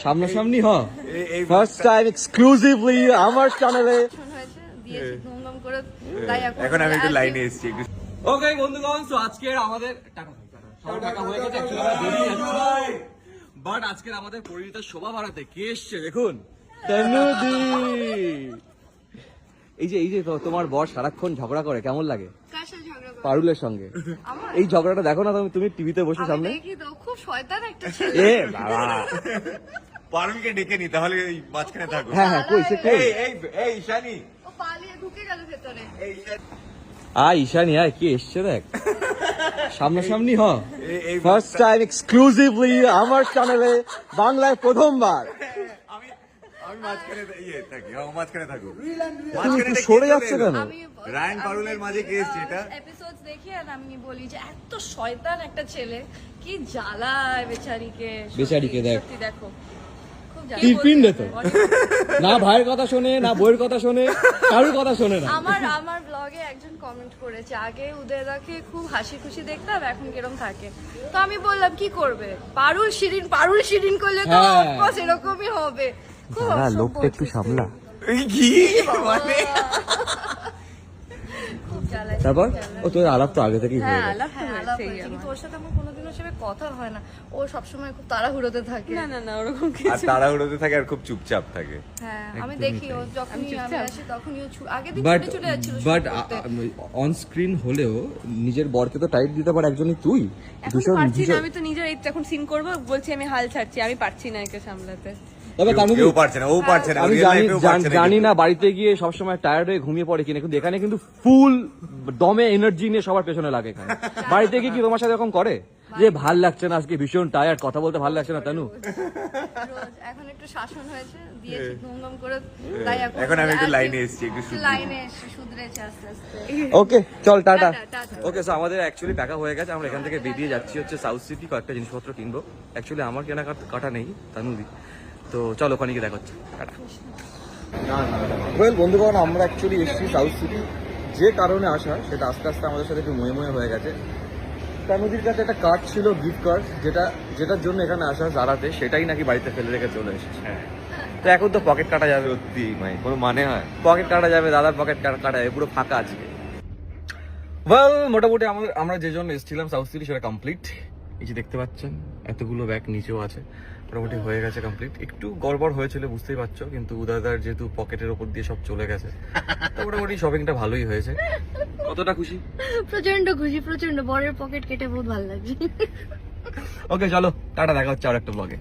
সামনাসামনি হ। First time exclusively আমার চ্যানেলে হয়েছে দিয়েছি ধুমধাম করে তাই এখন আমি একটু লাইনে এসেছি একটু ওকে বন্ধুগণ সো আজকের আমাদের টাকা টাকা হয়ে গেছে বাট আজকের আমাদের পরিচিত শোভা বাড়াতে কে এসছে দেখুন। তনুদি। এই যে এই যে তোমার বর সারাক্ষণ ঝগড়া করে কেমন লাগে? পারুলের সঙ্গে। এই ঝগড়াটা দেখো না তুমি তুমি টিভিতে বসে সামনে। খুব শয়তান একটা ছেলে। এ বাবা। পারুলকে ডেকে নি তাহলে এই মাঝখানে থাকো। হ্যাঁ হ্যাঁ কই সে কই? এই এই এই ঈশানি। ও পালিয়ে ঢুকে গেল ভেতরে। এই ঈশানি। ঈশানি আয় কি এসছে দেখ। সামনাসামনি হ। এই- এই ফার্স্ট টাইম এক্সক্লুসিভলি আমার চ্যানেলে বাংলায় প্রথমবার। আমি মাঝখানে ইয়ে থাকি হ্যাঁ মাঝখানে থাকো। একটু সরে যাচ্ছে কেন? আমি রায়ান পারুলের মাঝে কে এসছে এটা? এপিসোড দেখি আর আমি বলি যে এত শয়তান একটা ছেলে কি জ্বালায় বেচারিকে। বেচারিকে দেখ। দেখো। তো। না ভাইয়ের কথা শোনে না বইয়ের কথা শোনে কারোর কথা শোনে না? আমার আমার ব্লগে একজন কমেন্ট করেছে আগে উদয়দাকে খুব হাসি খুশি দেখতাম এখন কিরম থাকে? তো আমি বললাম কি করবে? পারুল শিরিন পারুল শিরিন করলে তো হ্যাঁ। অফকোর্স এরকমই হবে। খুব লোকটা একটু সামলা। কি? মানে? তারপর? ও তোর আলাপ তো আগে থেকেই হয়ে হ্যাঁ গেছে। হ্যাঁ, আলাপ হয়েছেই হয়েছে, কিন্তু ওর সাথে আমার কোনোদিনও সেভাবে কথা হয় না। ও সবসময় খুব তাড়াহুড়োতে থাকে। না না না ওরকম আর কিছু তাড়াহুড়োতে থাকে আর খুব চুপচাপ থাকে। হ্যাঁ আমি দেখি ও। যখনই আমি আমি আসি তখনই ও ছু- আগে দিন বাট ছুটে চলে যাচ্ছিল বাট করতে। অন স্ক্রিন হলেও নিজের বরকে তো টাইট দিতে পারে একজনই তুই। এখন ভীষণ পারছি না ভীষণ- আমি তো নিজের এই এখন সিন করব বলছি আমি হাল ছাড়ছি আমি পারছি না একে সামলাতে। তবে তার মধ্যে পারছে না ও পারছে না আমি জানি life এও জান- পারছে না জানি না বাড়িতে গিয়ে সবসময় টায়ার্ড হয়ে ঘুমিয়ে পড়ে কিনা কিন্তু এখানে কিন্তু ফুল দমে এনার্জি নিয়ে সবার পেছনে লাগে এখানে। বাড়িতে গিয়ে কি তোমার সাথে এরকম করে? যে ভালো লাগছে না আজকে ভীষণ টায়ার্ড কথা বলতে ভালো লাগছে না তানু? এখন একটু শাসন হয়েছে দিয়েছি ধুমধাম করে তাই এখন আমি একটু লাইনে এসেছি, একটু লাইনে এসে শুধরেছে আস্তে আস্তে। ওকে চল টাটা। ওকে সো আমাদের অ্যাকচুয়ালি টাকা হয়ে গেছে আমরা এখান থেকে বেরিয়ে যাচ্ছি হচ্ছে সাউথ সিটি কয়েকটা জিনিসপত্র কিনবো। অ্যাকচুয়ালি আমার কেনা কাটা নেই তানুদি তো চলো ওখানে গিয়ে দেখা হচ্ছে। টাটা। ওয়েল বন্ধুগণ আমরা অ্যাকচুয়ালি এসেছি সাউথ সিটি যে কারণে আসা সেটা আস্তে আস্তে আমাদের সাথে একটু ময়ে ময়ে হয়ে গেছে। তানুদির কাছে একটা কার্ড ছিল গিফট কার্ড যেটা যেটার জন্য এখানে আসা জারাতে সেটাই নাকি বাড়িতে ফেলে রেখে চলে এসেছে। তো এখন তো পকেট কাটা যাবে। সত্যি ভাই কোনো মানে হয় পকেট কাটা যাবে দাদার পকেট কাটা যাবে পুরো ফাঁকা আজকে। ওয়েল মোটামুটি আমাদের আমরা যে জন্য এসেছিলাম সাউথ সিটি সেটা কমপ্লিট এই যে দেখতে পাচ্ছেন এতগুলো ব্যাগ নিচেও আছে। মোটামুটি হয়ে গেছে কমপ্লিট একটু গড়বড় হয়েছিল বুঝতেই পারছ কিন্তু উদারদার যেহেতু পকেটের ওপর দিয়ে সব চলে গেছে তো মোটামুটি শপিংটা ভালোই হয়েছে। কতটা খুশি? প্রচণ্ড খুশি প্রচণ্ড বরের পকেট কেটে বহুত ভালো লাগছে। ওকে চলো টাটা দেখা হচ্ছে আর একটা ব্লগে